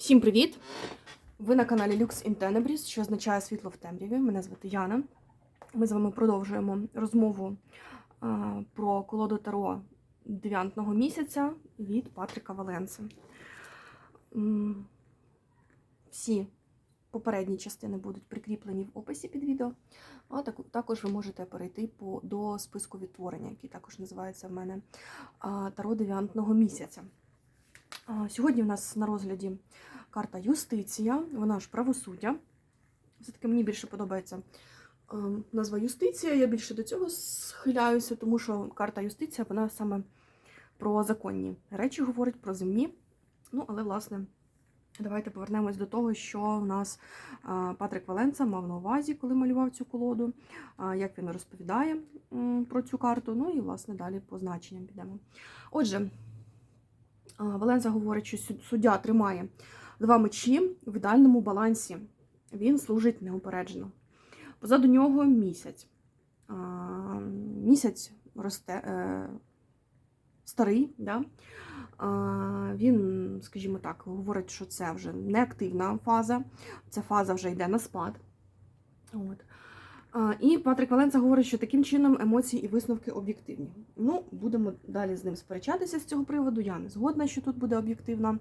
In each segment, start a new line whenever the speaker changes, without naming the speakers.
Всім привіт! Ви на каналі Lux in Tenebris, що означає світло в темряві. Мене звати Яна. Ми з вами продовжуємо розмову а, про колоду Таро дев'ятного місяця від Патріка Валенса. Всі попередні частини будуть прикріплені в описі під відео, а так- також ви можете перейти по, до списку відтворення, який також називається в мене Таро дев'ятного місяця. Сьогодні в нас на розгляді карта Юстиція, вона ж правосуддя. Все-таки мені більше подобається е, назва Юстиція. Я більше до цього схиляюся, тому що карта Юстиція вона саме про законні речі говорить, про земні. Ну, але, власне, давайте повернемось до того, що в нас Патрик Валенца мав на увазі, коли малював цю колоду, як він розповідає про цю карту. Ну і, власне, далі по значенням підемо. Отже, Валенса говорить, що суддя тримає два мечі в ідеальному балансі. Він служить неупереджено. Позаду нього місяць. Місяць росте е, старий. Да? Він, скажімо так, говорить, що це вже не активна фаза, ця фаза вже йде на спад. От. І Патрик Валенца говорить, що таким чином емоції і висновки об'єктивні. Ну, будемо далі з ним сперечатися з цього приводу. Я не згодна, що тут буде об'єктивна,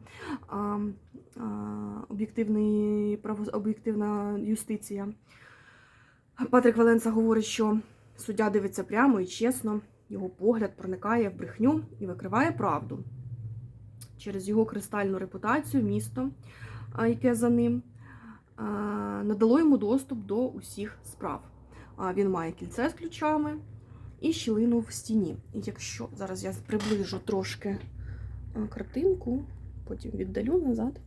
об'єктивна юстиція. Патрик Валенца говорить, що суддя дивиться прямо і чесно, його погляд проникає в брехню і викриває правду. Через його кристальну репутацію місто, яке за ним, надало йому доступ до усіх справ. Він має кільце з ключами і щілину в стіні. Якщо зараз я приближу трошки картинку, потім віддалю назад.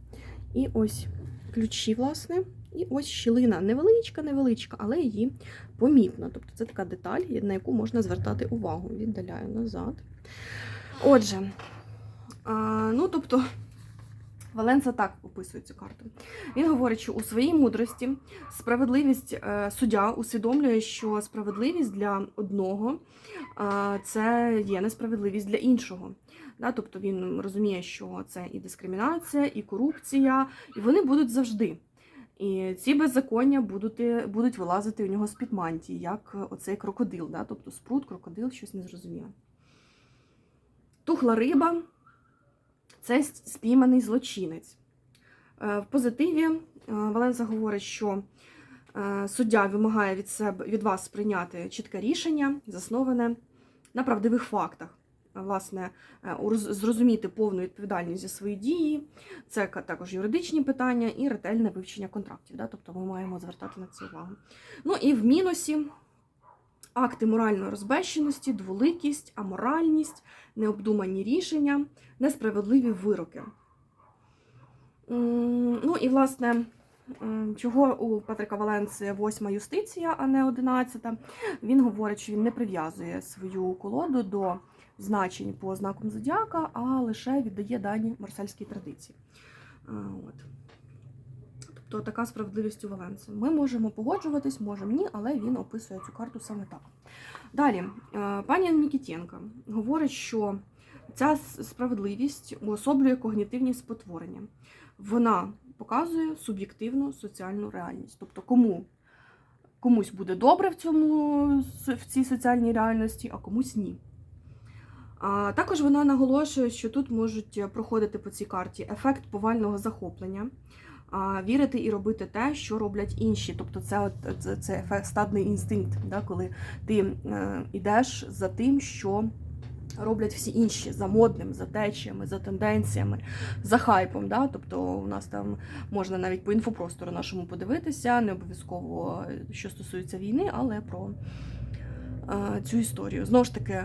І ось ключі, власне, і ось щілина. Невеличка, невеличка, але її помітно. Тобто це така деталь, на яку можна звертати увагу. Віддаляю назад. Отже, ну тобто. Валенса так описує цю карту. Він говорить, що у своїй мудрості справедливість е, суддя усвідомлює, що справедливість для одного е, це є несправедливість для іншого. Тобто він розуміє, що це і дискримінація, і корупція, і вони будуть завжди. І ці беззаконня будуть, будуть вилазити у нього з-під мантії, як оцей крокодил, да? тобто спрут, крокодил, щось незрозуміле. Тухла риба це спійманий злочинець. Е, В позитиві е, Валенса говорить, що е, суддя вимагає від себе від вас прийняти чітке рішення, засноване на правдивих фактах. Власне, зрозуміти повну відповідальність за свої дії, це також юридичні питання і ретельне вивчення контрактів. Да? Тобто ми маємо звертати на це увагу. Ну і в мінусі акти моральної розбещеності, дволикість, аморальність, необдумані рішення, несправедливі вироки. Ну і власне, чого у Патрика Валенци восьма юстиція, а не одинадцята. Він говорить, що він не прив'язує свою колоду до значень по знакам зодіака, а лише віддає дані марсельській традиції. От. Тобто така справедливість у Валенці. Ми можемо погоджуватись, можемо ні, але він описує цю карту саме так. Далі, е, пані Нікітєнка говорить, що ця справедливість уособлює когнітивні спотворення. Вона показує суб'єктивну соціальну реальність. Тобто, кому комусь буде добре в, цьому, в цій соціальній реальності, а комусь ні. Також вона наголошує, що тут можуть проходити по цій карті ефект повального захоплення, вірити і робити те, що роблять інші. Тобто це, от, це, це стадний інстинкт, да, коли ти е, йдеш за тим, що роблять всі інші, за модним, за течіями, за тенденціями, за хайпом. Да? Тобто у нас там можна навіть по інфопростору нашому подивитися, не обов'язково що стосується війни, але про е, цю історію. Знову ж таки,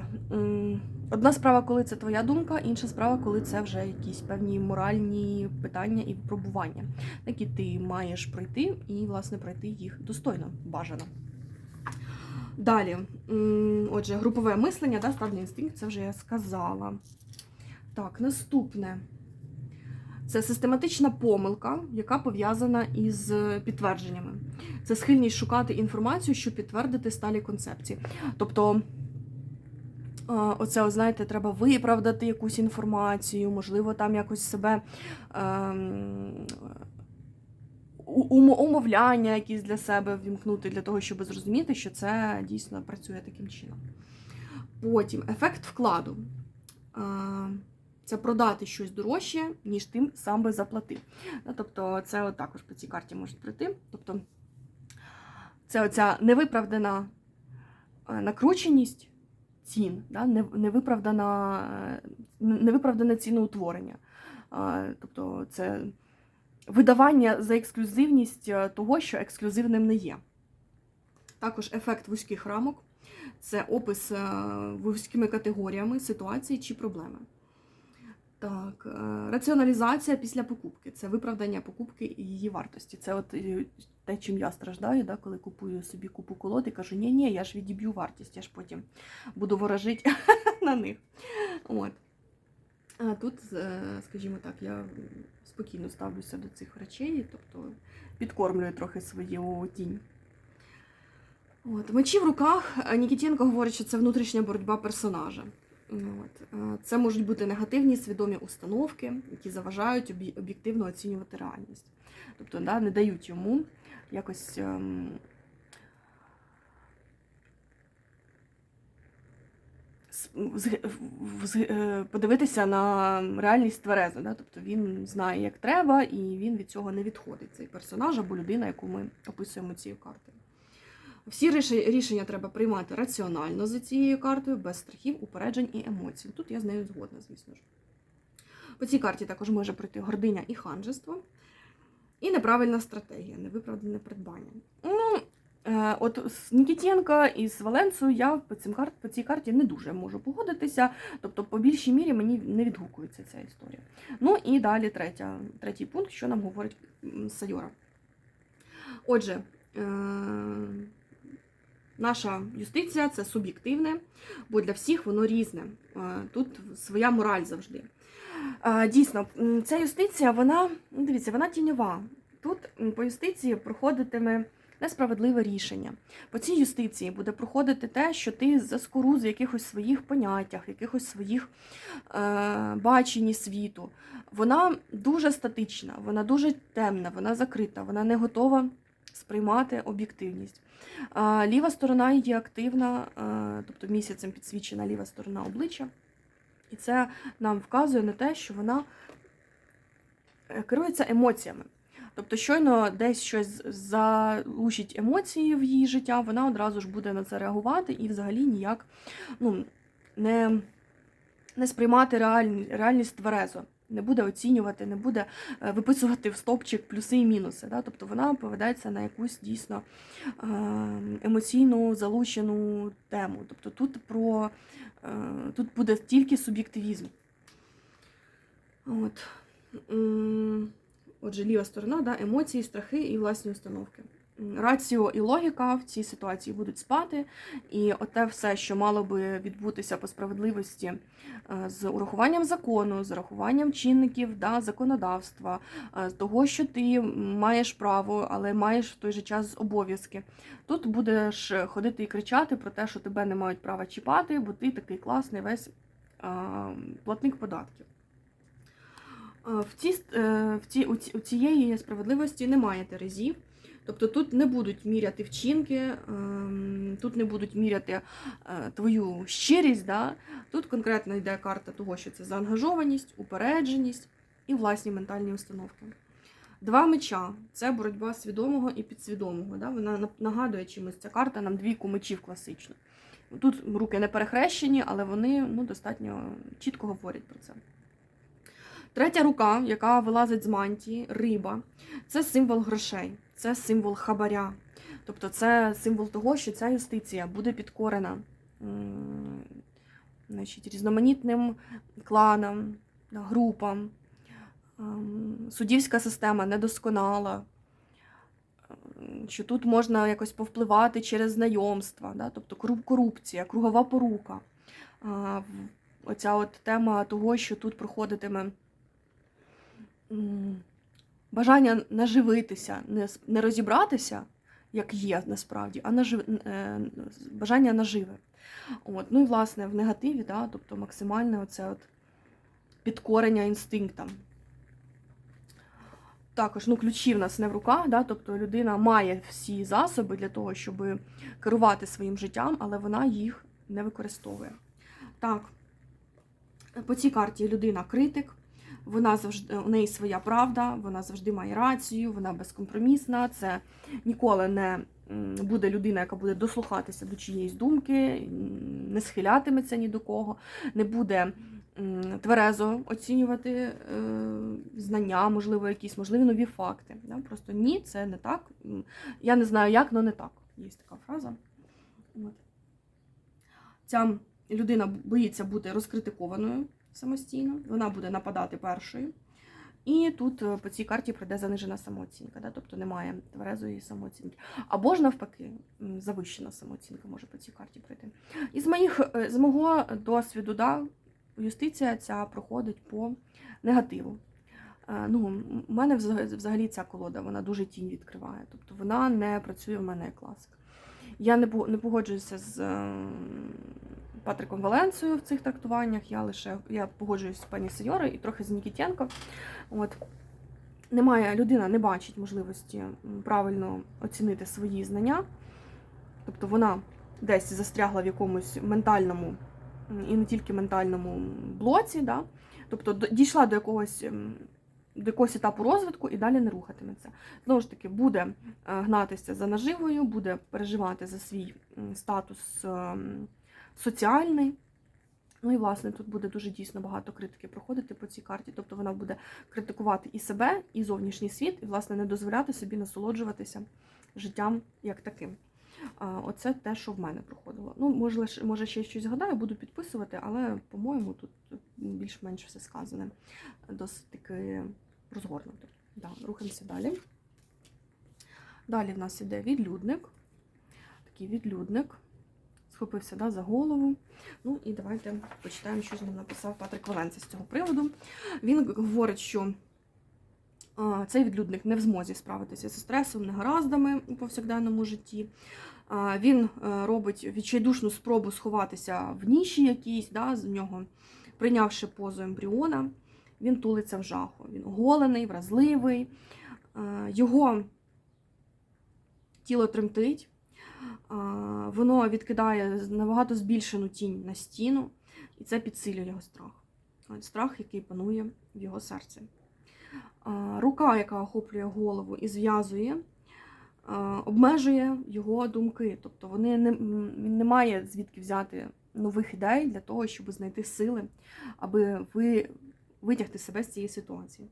одна справа, коли це твоя думка, інша справа, коли це вже якісь певні моральні питання і випробування, які ти маєш пройти, і, власне, пройти їх достойно, бажано. Далі, отже, групове мислення, да, стадний інстинкт, це вже я сказала. Так, наступне. Це систематична помилка, яка пов'язана із підтвердженнями. Це схильність шукати інформацію, щоб підтвердити сталі концепції. Тобто Оце, знаєте, треба виправдати якусь інформацію, можливо, там якось себе ем, умовляння якісь для себе вімкнути, для того, щоб зрозуміти, що це дійсно працює таким чином. Потім ефект вкладу. Це продати щось дорожче, ніж тим сам би заплатив. Ну, Тобто, це от також по цій карті може прийти. Тобто, це оця невиправдана е, накрученість цін, да? не- невиправдана, е, невиправдане ціноутворення. Тобто це видавання за ексклюзивність е, того, що ексклюзивним не є. Також ефект вузьких рамок це опис е, вузькими категоріями ситуації чи проблеми. Так, е, раціоналізація після покупки це виправдання покупки і її вартості. Це от е, те, чим я страждаю, да, коли купую собі купу колод і кажу, ні, ні, я ж відіб'ю вартість, я ж потім буду ворожити на них. От. А тут, е, скажімо так, я спокійно ставлюся до цих речей, тобто підкормлюю трохи свою тінь. От. Мечі в руках Нікітєнко говорить, що це внутрішня боротьба персонажа. От. е, Це можуть бути негативні свідомі установки, які заважають об'єктивно оцінювати реальність. Тобто да, не дають йому якось. ем, е, подивитися на реальність тверезо. Да? Тобто він знає, як треба, і він від цього не відходить. Цей персонаж або людина, яку ми описуємо цією картою. Всі рішення треба приймати раціонально за цією картою, без страхів, упереджень і емоцій. Тут я з нею згодна, звісно ж. По цій карті також може пройти гординя і ханжество. І неправильна стратегія, невиправдане придбання. Ну, е, от з Нікітєнка і з Валенцею я по, цим карт, по цій карті не дуже можу погодитися. Тобто, по більшій мірі мені не відгукується ця історія. Ну і далі третя, третій пункт, що нам говорить Сайора. Отже, е, наша юстиція це суб'єктивне, бо для всіх воно різне. Тут своя мораль завжди. Дійсно, ця юстиція, вона, ну, дивіться, вона тіньова. Тут по юстиції проходитиме несправедливе рішення. По цій юстиції буде проходити те, що ти заскору з якихось своїх поняттях, якихось своїх е, баченні світу. Вона дуже статична, вона дуже темна, вона закрита, вона не готова сприймати об'єктивність. Ліва сторона її активна, тобто місяцем підсвічена ліва сторона обличчя. І це нам вказує на те, що вона е, керується емоціями. Тобто, щойно десь щось залучить емоції в її життя, вона одразу ж буде на це реагувати і взагалі ніяк ну, не, не сприймати реальність, реальність тверезо. Не буде оцінювати, не буде е, виписувати в стопчик плюси і мінуси. Да? Тобто вона поведається на якусь дійсно е, емоційну залучену тему. Тобто тут про е, тут буде тільки суб'єктивізм. От. Отже, ліва сторона, да, емоції, страхи і власні установки. Раціо і логіка в цій ситуації будуть спати, і оте все, що мало би відбутися по справедливості е, з урахуванням закону, з урахуванням чинників да, законодавства, е, з того, що ти маєш право, але маєш в той же час обов'язки. Тут будеш ходити і кричати про те, що тебе не мають права чіпати, бо ти такий класний весь е, платник податків. В, ці, в, ці, у цієї справедливості немає терезів. Тобто тут не будуть міряти вчинки, ем, тут не будуть міряти е, твою щирість. Да? Тут конкретно йде карта того, що це заангажованість, упередженість і власні ментальні установки. Два меча це боротьба свідомого і підсвідомого. Да? Вона нагадує чимось ця карта нам двійку мечів класично. Тут руки не перехрещені, але вони ну, достатньо чітко говорять про це. Третя рука, яка вилазить з мантії, риба, це символ грошей, це символ хабаря. Тобто це символ того, що ця юстиція буде підкорена значить, різноманітним кланам, групам. Ем, Суддівська система недосконала, ем, що тут можна якось повпливати через знайомства, да? тобто корупція, кругова порука. Оця от тема того, що тут проходитиме бажання наживитися, не, розібратися, як є насправді, а нажив... е, бажання наживи. От. Ну і власне в негативі, да, тобто максимальне оце от підкорення інстинктам. Також ну, ключі в нас не в руках, да, тобто людина має всі засоби для того, щоб керувати своїм життям, але вона їх не використовує. Так, по цій карті людина критик, вона завжди у неї своя правда, вона завжди має рацію, вона безкомпромісна. Це ніколи не буде людина, яка буде дослухатися до чиєїсь думки, не схилятиметься ні до кого, не буде тверезо оцінювати е, знання, можливо, якісь можливі нові факти. Просто ні, це не так. Я не знаю як, але не так. Є така фраза. Ця людина боїться бути розкритикованою самостійно, вона буде нападати першою. І тут е, по цій карті прийде занижена самооцінка, да? тобто немає тверезої самооцінки. Або ж навпаки, завищена самооцінка може по цій карті прийти. Із моїх, е, з мого досвіду, да, юстиція ця проходить по негативу. Е, Ну, у мене взагалі ця колода вона дуже тінь відкриває. Тобто вона не працює в мене як класик. Я не погоджуюся з ем, Патриком Валенцією в цих трактуваннях. Я лише я погоджуюсь з пані Сеньори і трохи з Нікітєнко. От. Немає, людина не бачить можливості правильно оцінити свої знання. Тобто вона десь застрягла в якомусь ментальному і не тільки ментальному блоці, да? тобто дійшла до якогось. До якогось етапу розвитку і далі не рухатиметься. Знову ж таки, буде е, гнатися за наживою, буде переживати за свій статус ем, соціальний. Ну і власне тут буде дуже дійсно багато критики проходити по цій карті. Тобто вона буде критикувати і себе, і зовнішній світ, і власне не дозволяти собі насолоджуватися життям як таким. Оце те, що в мене проходило. Ну, може, може ще щось згадаю, буду підписувати, але, по-моєму, тут більш-менш все сказане. Досить таки розгорнуто. Да, рухаємося далі. Далі в нас іде відлюдник. Такий відлюдник. Схопився да, за голову. Ну і давайте почитаємо, що ж нам написав Патрик Валенці з цього приводу. Він говорить, що цей відлюдник не в змозі справитися зі стресом, негараздами у повсякденному житті. Він е, робить відчайдушну спробу сховатися в ніші якійсь, да, з нього, прийнявши позу ембріона, він тулиться в жаху. Він оголений, вразливий, е, його тіло тремтить, воно відкидає набагато збільшену тінь на стіну, і це підсилює його страх. Страх, який панує в його серці. Рука, яка охоплює голову і зв'язує, обмежує його думки. Тобто вони не, він не має звідки взяти нових ідей для того, щоб знайти сили, аби ви, витягти себе з цієї ситуації.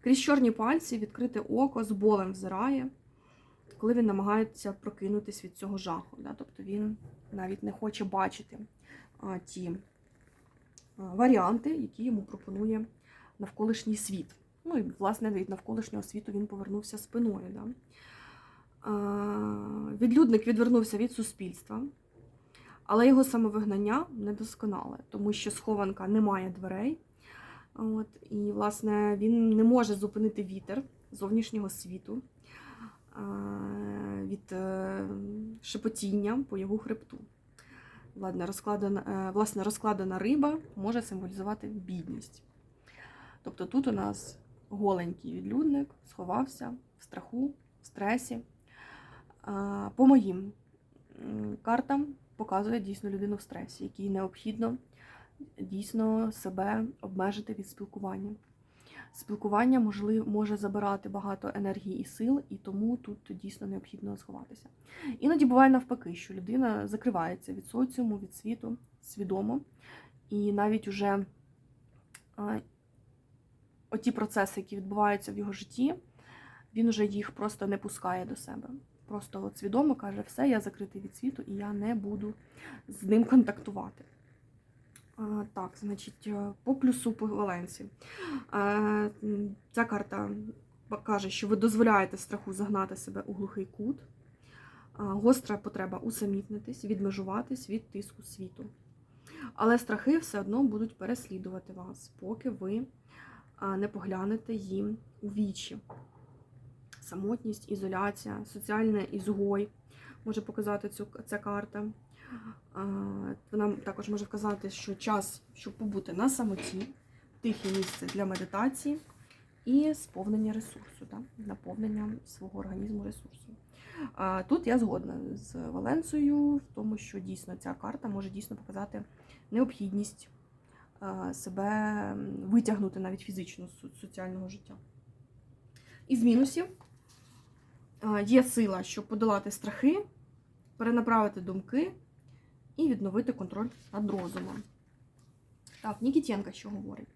Крізь чорні пальці відкрите око з болем взирає, коли він намагається прокинутись від цього жаху. Да? Тобто він навіть не хоче бачити а, ті а, варіанти, які йому пропонує навколишній світ. Ну і, власне, від навколишнього світу він повернувся спиною. Да? А, відлюдник відвернувся від суспільства, але його самовигнання недосконале, тому що схованка не має дверей. От, і, власне, він не може зупинити вітер зовнішнього світу від е, шепотіння по його хребту. Ладно, розкладена, е, власне, розкладена риба може символізувати бідність. Тобто тут у нас голенький відлюдник сховався в страху, в стресі. По моїм картам показує дійсно людину в стресі, якій необхідно дійсно себе обмежити від спілкування. Спілкування можлив, може забирати багато енергії і сил, і тому тут дійсно необхідно сховатися. Іноді буває навпаки, що людина закривається від соціуму, від світу свідомо, і навіть уже оті процеси, які відбуваються в його житті, він уже їх просто не пускає до себе. Просто от свідомо каже, все, я закритий від світу, і я не буду з ним контактувати. А, Так, значить, е, по плюсу по Валенсі. Е, Ця карта каже, що ви дозволяєте страху загнати себе у глухий кут. Гостра потреба усамітнитись, відмежуватись від тиску світу. Але страхи все одно будуть переслідувати вас, поки ви не поглянете їм у вічі. самотність, ізоляція, соціальний ізгой може показати цю, ця карта. Вона також може вказати, що час, щоб побути на самоті, тихе місце для медитації і сповнення ресурсу, да? наповнення свого організму ресурсом. А Тут я згодна з Валенцією в тому, що дійсно ця карта може дійсно показати необхідність себе витягнути навіть фізично з соціального життя. Із мінусів є сила, щоб подолати страхи, перенаправити думки і відновити контроль над розумом. Так, Нікітєнка що говорить?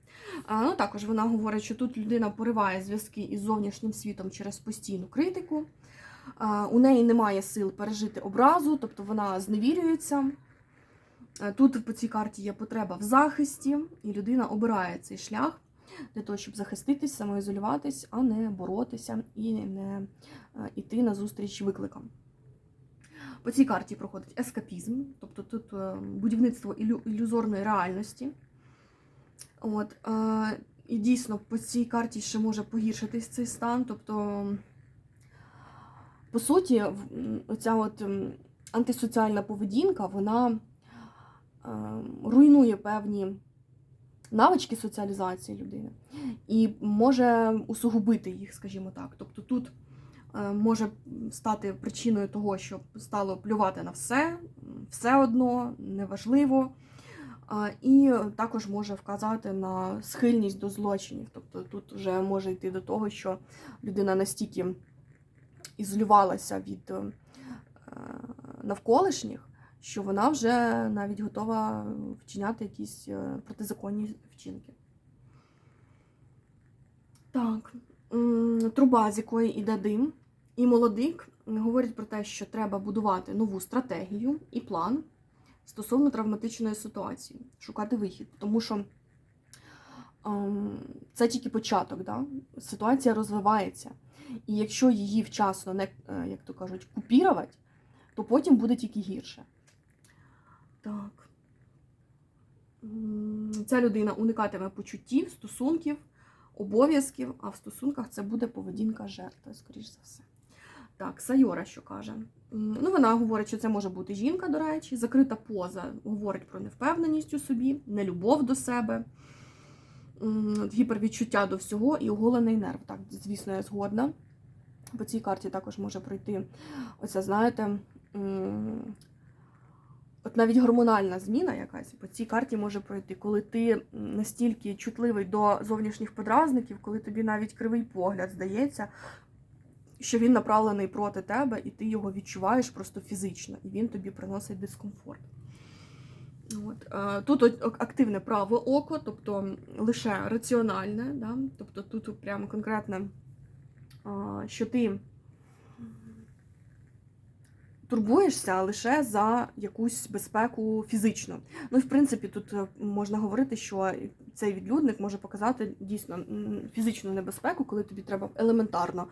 А, ну, також вона говорить, що тут людина пориває зв'язки із зовнішнім світом через постійну критику. А, у неї немає сил пережити образу, тобто вона зневірюється. А, Тут по цій карті є потреба в захисті, і людина обирає цей шлях для того, щоб захиститись, самоізолюватись, а не боротися і не йти на зустріч викликам. По цій карті проходить ескапізм, тобто тут е, будівництво ілю- ілюзорної реальності. От, е, і дійсно по цій карті ще може погіршитись цей стан. Тобто, по суті, оця от антисоціальна поведінка, вона е, руйнує певні навички соціалізації людини і може усугубити їх, скажімо так. Тобто тут може стати причиною того, що стало плювати на все, все одно, неважливо. І також може вказати на схильність до злочинів. Тобто тут вже може йти до того, що людина настільки ізолювалася від е, навколишніх, що вона вже навіть готова вчиняти якісь е, протизаконні вчинки. Так, труба, з якої йде дим, і молодик говорить про те, що треба будувати нову стратегію і план стосовно травматичної ситуації, шукати вихід. Тому що ем, це тільки початок, да? ситуація розвивається. І якщо її вчасно не, е, як то кажуть, купірувати, то потім буде тільки гірше. Так. Ця людина уникатиме почуттів, стосунків, обов'язків, а в стосунках це буде поведінка жертви, скоріш за все. Так, Сайора що каже? Ну, вона говорить, що це може бути жінка, до речі, закрита поза говорить про невпевненість у собі, нелюбов до себе, гіпервідчуття до всього і оголений нерв. Так, звісно, я згодна. По цій карті також може пройти оця, знаєте, от навіть гормональна зміна якась по цій карті може пройти, коли ти настільки чутливий до зовнішніх подразників, коли тобі навіть кривий погляд здається, що він направлений проти тебе, і ти його відчуваєш просто фізично, і він тобі приносить дискомфорт. От. Тут активне праве око, тобто лише раціональне, да? тобто тут прямо конкретно, що ти турбуєшся лише за якусь безпеку фізичну. Ну і в принципі тут е, можна говорити, що цей відлюдник може показати дійсно фізичну небезпеку, коли тобі треба елементарно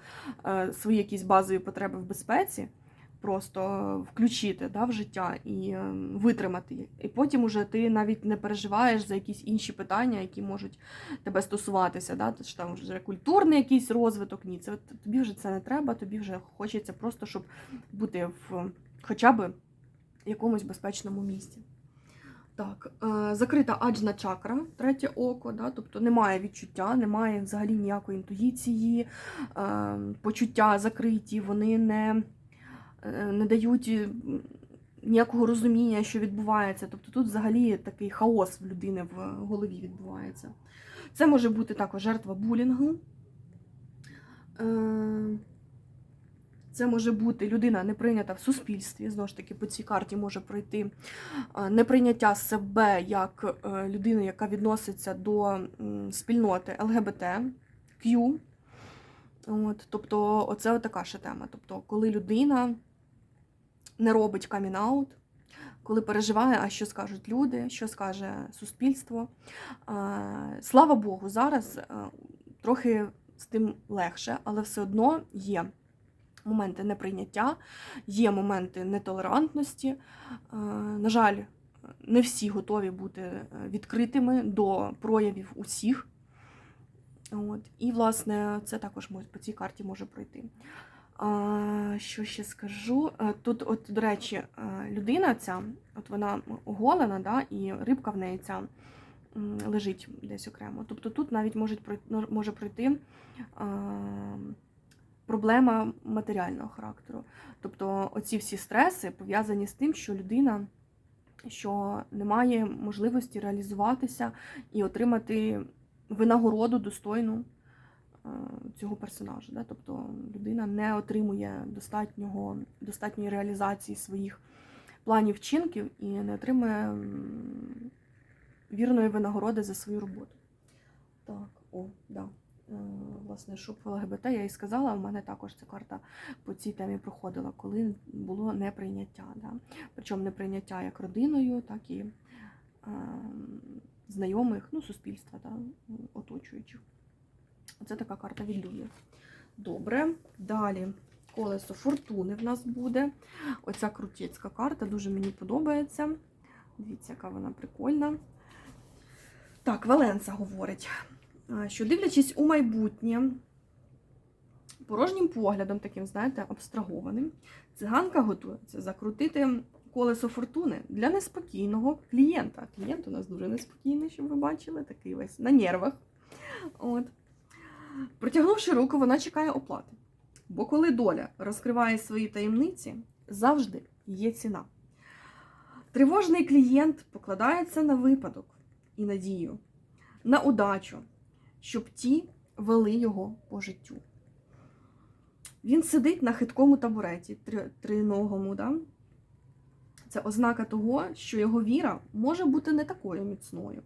е, свої якісь базові потреби в безпеці. Просто включити да, в життя і е, витримати їх. І потім уже ти навіть не переживаєш за якісь інші питання, які можуть тебе стосуватися. Да? Тож там вже культурний якийсь розвиток. Ні, це тобі вже це не треба, тобі вже хочеться просто, щоб бути в хоча б якомусь безпечному місці. Так, е, закрита аджна чакра, третє око, да? тобто немає відчуття, немає взагалі ніякої інтуїції, е, почуття закриті, вони не, е, не дають ніякого розуміння, що відбувається. Тобто тут взагалі такий хаос в людини в голові відбувається. Це може бути також жертва булінгу. Це може бути людина не прийнята в суспільстві. Знову ж таки, по цій карті може пройти неприйняття себе як е, людини, яка відноситься до спільноти ЛГБТ, Q. От, тобто, оце така ще тема. Тобто, коли людина не робить камін-аут, коли переживає, а що скажуть люди, що скаже суспільство. Слава Богу, зараз е, трохи з тим легше, але все одно є моменти неприйняття, є моменти нетолерантності. Е, На жаль, не всі готові бути е, відкритими до проявів усіх. От. І, власне, це також по цій карті може пройти. А, що ще скажу? Е, Тут, от, до речі, людина ця, от вона оголена, да, і рибка в неї ця лежить десь окремо. Тобто тут навіть можуть пройти, може пройти а, проблема матеріального характеру. Тобто оці всі стреси пов'язані з тим, що людина що не має можливості реалізуватися і отримати винагороду достойну е, цього персонажа. Да? Тобто людина не отримує достатнього, достатньої реалізації своїх планів вчинків і не отримує вірної винагороди за свою роботу. Так, о, да. Е, Власне, щоб в ЛГБТ я і сказала, у мене також ця карта по цій темі проходила, коли було неприйняття. Да? Причому неприйняття як родиною, так і е, знайомих, ну, суспільства, да, оточуючих. Оце така карта від Люї. Добре. Далі колесо фортуни в нас буде. Оця крутецька карта дуже мені подобається. Дивіться, яка вона прикольна. Так, Валенса говорить, що дивлячись у майбутнє, порожнім поглядом, таким, знаєте, абстрагованим, циганка готується закрутити колесо фортуни для неспокійного клієнта. Клієнт у нас дуже неспокійний, щоб ви бачили, такий весь на нервах. От. Протягнувши руку, вона чекає оплати. Бо коли доля розкриває свої таємниці, завжди є ціна. Тривожний клієнт покладається на випадок і надію, на удачу, щоб ті вели його по життю. Він сидить на хиткому табуреті, три- триногому. Да? Це ознака того, що його віра може бути не такою міцною.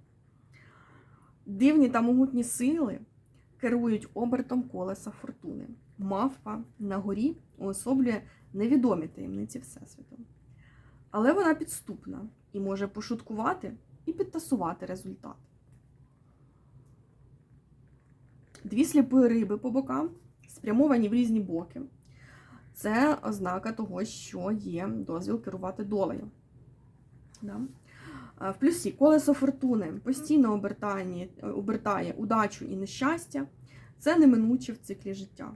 Дивні та могутні сили керують обертом колеса фортуни. Мавпа на горі уособлює невідомі таємниці Всесвіту. Але вона підступна і може пошуткувати і підтасувати результат. Дві сліпі риби по бокам, спрямовані в різні боки. Це ознака того, що є дозвіл керувати долею. Да? В плюсі колесо фортуни постійно обертає, обертає удачу і нещастя. Це неминуче в циклі життя.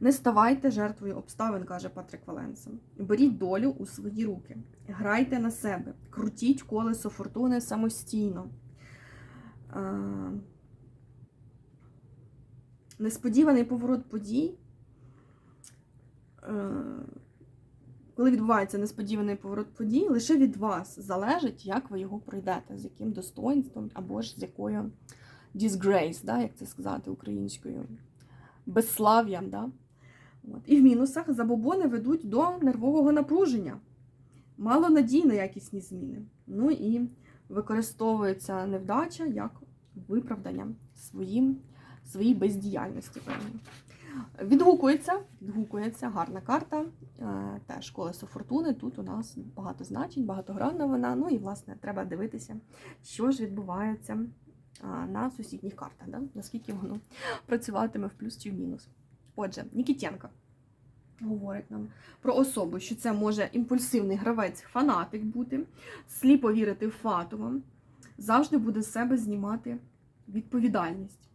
Не ставайте жертвою обставин, каже Патрик Валенса. Беріть долю у свої руки, грайте на себе, крутіть колесо фортуни самостійно. Несподіваний поворот подій. е, Коли відбувається несподіваний поворот подій, лише від вас залежить, як ви його пройдете, з яким достоинством або ж з якою disgrace, да, як це сказати українською, безслав'ям. Да? От. І в мінусах забобони ведуть до нервового напруження. Мало надій на якісні зміни. Ну і використовується невдача як виправдання своїм, своїй бездіяльності. певно. Відгукується, відгукується гарна карта. Е, Теж колесо фортуни. Тут у нас багато значень, багатогранна вона. Ну і, власне, треба дивитися, що ж відбувається на сусідніх картах, да? наскільки воно працюватиме в плюс чи в мінус. Отже, Нікітєнка говорить нам про особу, що це може імпульсивний гравець, фанатик бути, сліпо вірити в фатумам, завжди буде з себе знімати відповідальність.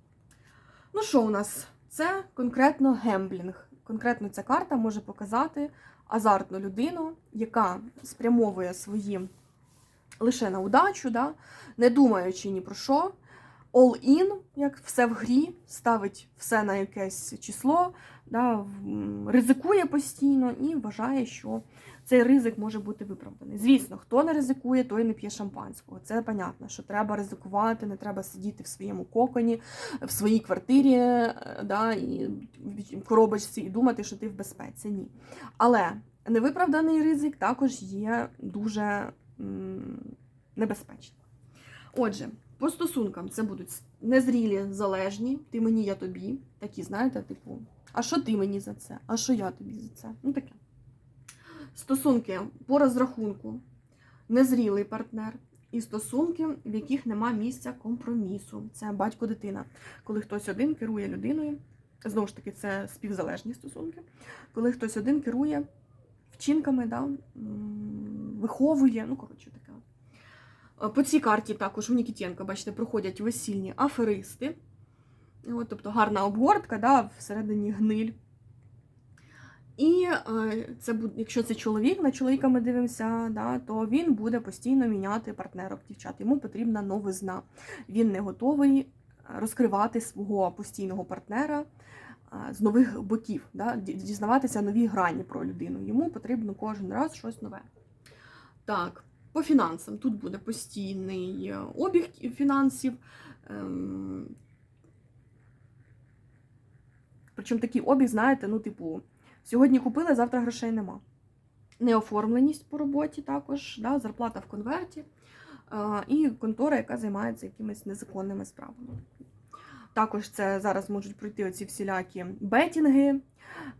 Ну що у нас? Це конкретно гемблінг. Конкретно ця карта може показати азартну людину, яка спрямовує свої лише на удачу, да? не думаючи ні про що. All-in, як все в грі, ставить все на якесь число, да, ризикує постійно і вважає, що цей ризик може бути виправданий. Звісно, хто не ризикує, той не п'є шампанського. Це понятно, що треба ризикувати, не треба сидіти в своєму коконі, в своїй квартирі е, да, і в коробочці і думати, що ти в безпеці. Ні. Але невиправданий ризик також є дуже небезпечним. Отже, по стосункам це будуть незрілі, залежні, ти мені, я тобі. Такі, знаєте, типу, а що ти мені за це? А що я тобі за це? Ну таке. Стосунки по розрахунку, незрілий партнер. І стосунки, в яких нема місця компромісу. Це батько-дитина. Коли хтось один керує людиною, знову ж таки, це співзалежні стосунки. Коли хтось один керує вчинками, да, виховує, ну, коротше, таке. По цій карті також у Нікітєнка, бачите, проходять весільні аферисти. От, тобто гарна обгортка, да, всередині гниль. І е, це якщо це чоловік, на чоловіка ми дивимося, да, то він буде постійно міняти партнерок дівчат. Йому потрібна новизна. Він не готовий розкривати свого постійного партнера е, з нових боків, да, дізнаватися нові грані про людину. Йому потрібно кожен раз щось нове. Так, по фінансам тут буде постійний е, обіг фінансів. Ем, Причому такий обіг, знаєте, ну, типу, сьогодні купили, завтра грошей нема. Неоформленість по роботі також, да, зарплата в конверті е, і контора, яка займається якимись незаконними справами. Також це зараз можуть пройти оці всілякі бетінги,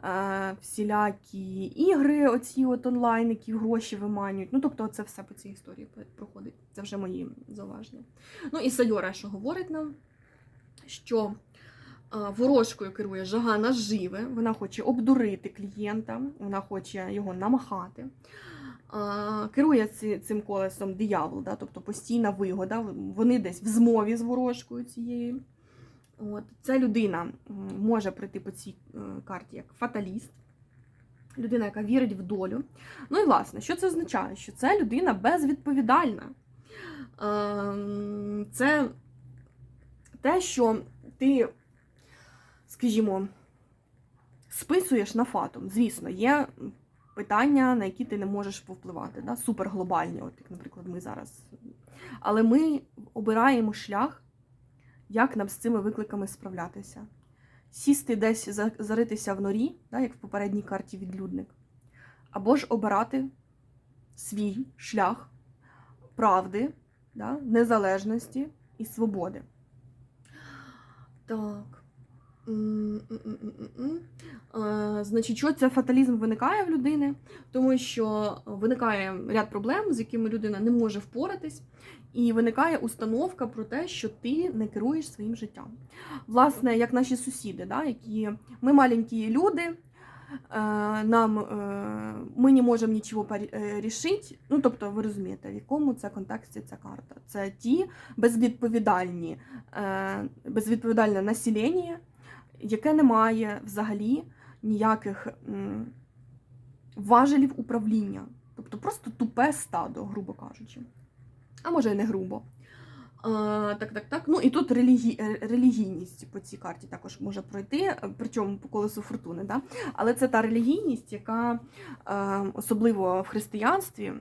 е, всілякі ігри, оці от онлайн, які гроші виманюють. Ну, тобто, це все по цій історії проходить. Це вже мої зауваження. Ну і Сайора, що говорить нам, що ворожкою керує жага наживе, вона хоче обдурити клієнта, вона хоче його намахати. Керує цим колесом диявол, да, тобто постійна вигода. Вони десь в змові з ворожкою цією. От. Ця людина може прийти по цій е, карті як фаталіст, людина, яка вірить в долю. Ну і власне, що це означає? Що це людина безвідповідальна. Ем, Це те, що ти, скажімо, списуєш на фатум. Звісно, є питання, на які ти не можеш повпливати, да? суперглобальні, от як, наприклад, ми зараз. Але ми обираємо шлях, як нам з цими викликами справлятися. Сісти десь, заритися в норі, да, як в попередній карті відлюдник, або ж обирати свій шлях правди, да, незалежності і свободи. Так. Е, Значить, що це фаталізм виникає в людини, тому що виникає ряд проблем, з якими людина не може впоратись, і виникає установка про те, що ти не керуєш своїм життям. Власне, як наші сусіди, да, які ми маленькі люди, е, нам е, ми не можемо нічого рішити. Ну, тобто, ви розумієте, в якому це контексті ця карта. Це ті безвідповідальні, е, безвідповідальне населення, яке не має взагалі ніяких важелів управління. Тобто просто тупе стадо, грубо кажучи. А може і не грубо. А, так, так, так. Ну і тут релігі... е, релігійність по цій карті також може пройти, е, причому по колесу фортуни. Да? Але це та релігійність, яка е, особливо в християнстві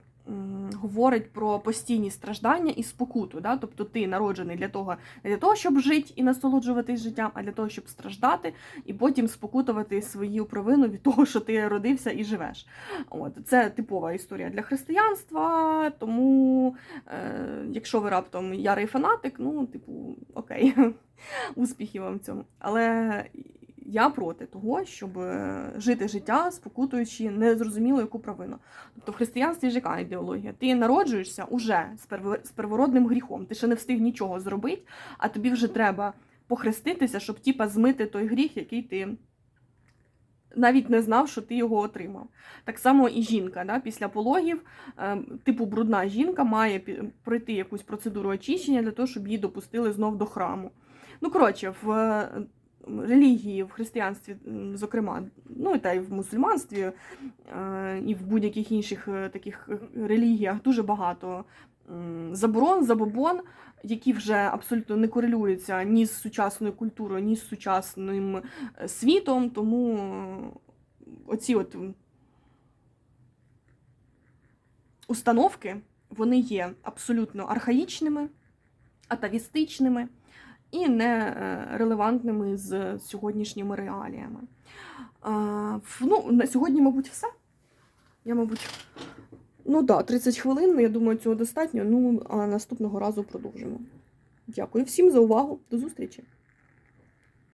говорить про постійні страждання і спокуту. Да? Тобто ти народжений для того, не для того, щоб жити і насолоджуватись життям, а для того, щоб страждати і потім спокутувати свою провину від того, що ти родився і живеш. От це типова історія для християнства. Тому, е, якщо ви раптом ярий фанатик, ну, типу, окей, успіхів вам в цьому. Але я проти того, щоб е, жити життя, спокутуючи незрозуміло яку провину. Тобто в християнстві ж яка ідеологія? Ти народжуєшся уже з первородним гріхом. Ти ще не встиг нічого зробити, а тобі вже треба похреститися, щоб типа змити той гріх, який ти навіть не знав, що ти його отримав. Так само і жінка да, після пологів, е, типу брудна жінка має пройти якусь процедуру очищення для того, щоб її допустили знов до храму. Ну, коротше, в релігії, в християнстві, зокрема, ну та й в мусульманстві, е, і в будь-яких інших е, таких е, релігіях дуже багато заборон, забобон, які вже абсолютно не корелюються ні з сучасною культурою, ні з сучасним світом. Тому оці от установки вони є абсолютно архаїчними, атавістичними і не е, релевантними з сьогоднішніми реаліями. Ну, на сьогодні, мабуть, все. Я, мабуть, ну так, да, 30 хвилин, я думаю, цього достатньо. Ну, а наступного разу продовжимо. Дякую всім за увагу. До зустрічі!